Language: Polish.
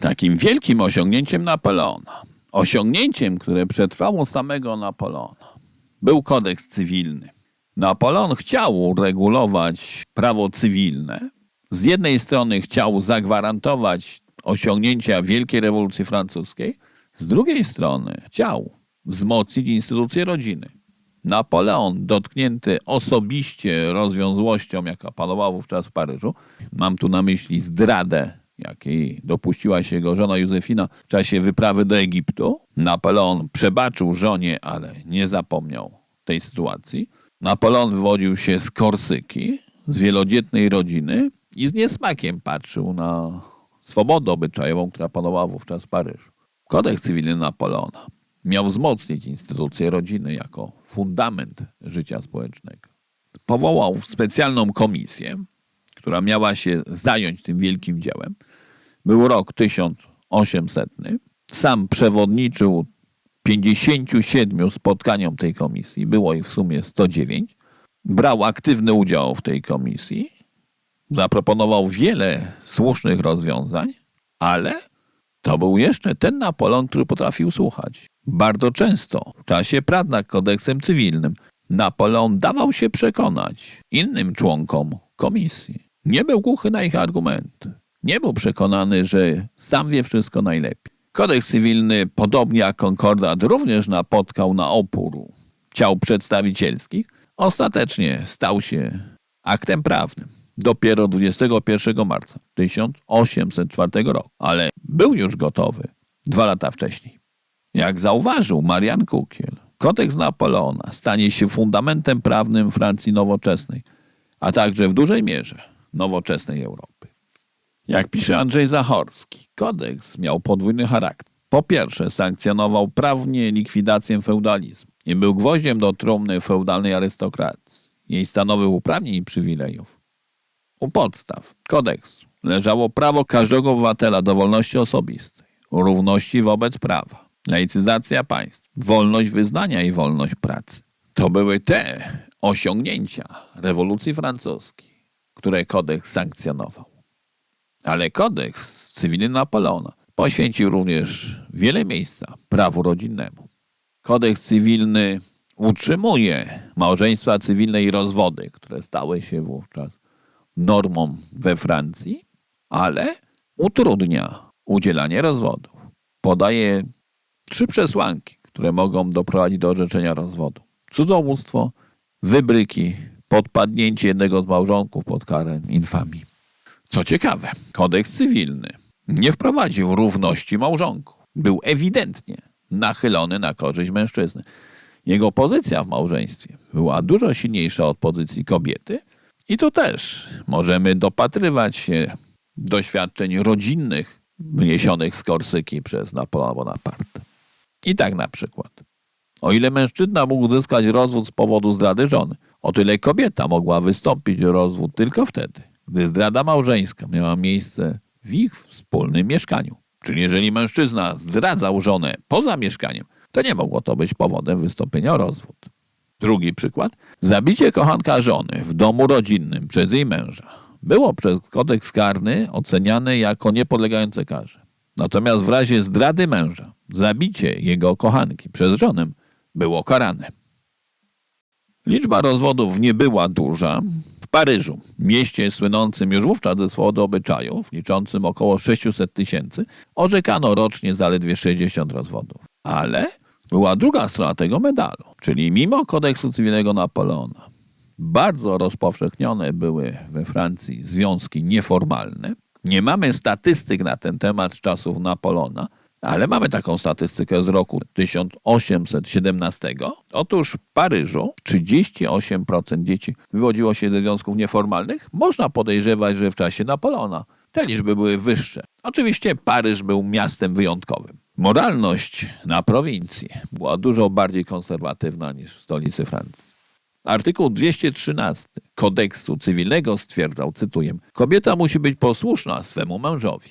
takim wielkim osiągnięciem Napoleona, osiągnięciem, które przetrwało samego Napoleona, był kodeks cywilny. Napoleon chciał regulować prawo cywilne. Z jednej strony chciał zagwarantować osiągnięcia Wielkiej Rewolucji Francuskiej, z drugiej strony chciał wzmocnić instytucję rodziny. Napoleon, dotknięty osobiście rozwiązłością, jaka panowała wówczas w Paryżu, mam tu na myśli zdradę, jakiej dopuściła się jego żona Józefina w czasie wyprawy do Egiptu. Napoleon przebaczył żonie, ale nie zapomniał tej sytuacji. Napoleon wywodził się z Korsyki, z wielodzietnej rodziny i z niesmakiem patrzył na swobodę obyczajową, która panowała wówczas w Paryżu. Kodeks cywilny Napoleona miał wzmocnić instytucję rodziny jako fundament życia społecznego. Powołał specjalną komisję, która miała się zająć tym wielkim dziełem. Był rok 1800. Sam przewodniczył 57 spotkaniom tej komisji, było ich w sumie 109. Brał aktywny udział w tej komisji, zaproponował wiele słusznych rozwiązań, ale to był jeszcze ten Napoleon, który potrafił słuchać. Bardzo często w czasie prac nad kodeksem cywilnym Napoleon dawał się przekonać innym członkom komisji. Nie był głuchy na ich argumenty. Nie był przekonany, że sam wie wszystko najlepiej. Kodeks cywilny, podobnie jak konkordat, również napotkał na opór ciał przedstawicielskich. Ostatecznie stał się aktem prawnym dopiero 21 marca 1804 roku, ale był już gotowy dwa lata wcześniej. Jak zauważył Marian Kukiel, kodeks Napoleona stanie się fundamentem prawnym Francji nowoczesnej, a także w dużej mierze nowoczesnej Europy. Jak pisze Andrzej Zachorski, kodeks miał podwójny charakter. Po pierwsze, sankcjonował prawnie likwidację feudalizmu i był gwoździem do trumny feudalnej arystokracji, jej stanowych uprawnień i przywilejów. U podstaw kodeksu leżało prawo każdego obywatela do wolności osobistej, równości wobec prawa, laicyzacja państw, wolność wyznania i wolność pracy. To były te osiągnięcia rewolucji francuskiej, które kodeks sankcjonował. Ale kodeks cywilny Napoleona poświęcił również wiele miejsca prawu rodzinnemu. Kodeks cywilny utrzymuje małżeństwa cywilne i rozwody, które stały się wówczas normą we Francji, ale utrudnia udzielanie rozwodów. Podaje trzy przesłanki, które mogą doprowadzić do orzeczenia rozwodu: cudzołóstwo, wybryki, podpadnięcie jednego z małżonków pod karę infamii. Co ciekawe, kodeks cywilny nie wprowadził równości małżonków. Był ewidentnie nachylony na korzyść mężczyzny. Jego pozycja w małżeństwie była dużo silniejsza od pozycji kobiety, i tu też możemy dopatrywać się doświadczeń rodzinnych wniesionych z Korsyki przez Napoleona Bonaparte. I tak na przykład. O ile mężczyzna mógł uzyskać rozwód z powodu zdrady żony, o tyle kobieta mogła wystąpić o rozwód tylko wtedy, gdy zdrada małżeńska miała miejsce w ich wspólnym mieszkaniu. Czyli jeżeli mężczyzna zdradzał żonę poza mieszkaniem, to nie mogło to być powodem wystąpienia o rozwód. Drugi przykład. Zabicie kochanka żony w domu rodzinnym przez jej męża było przez kodeks karny oceniane jako niepodlegające karze. Natomiast w razie zdrady męża, zabicie jego kochanki przez żonę było karane. Liczba rozwodów nie była duża. W Paryżu, mieście słynącym już wówczas ze swobody obyczajów, liczącym około 600 tysięcy, orzekano rocznie zaledwie 60 rozwodów. Ale była druga strona tego medalu, czyli mimo kodeksu cywilnego Napoleona, bardzo rozpowszechnione były we Francji związki nieformalne. Nie mamy statystyk na ten temat z czasów Napoleona, ale mamy taką statystykę z roku 1817. Otóż w Paryżu 38% dzieci wywodziło się ze związków nieformalnych. Można podejrzewać, że w czasie Napoleona te liczby były wyższe. Oczywiście Paryż był miastem wyjątkowym. Moralność na prowincji była dużo bardziej konserwatywna niż w stolicy Francji. Artykuł 213 kodeksu cywilnego stwierdzał, cytuję, kobieta musi być posłuszna swemu mężowi.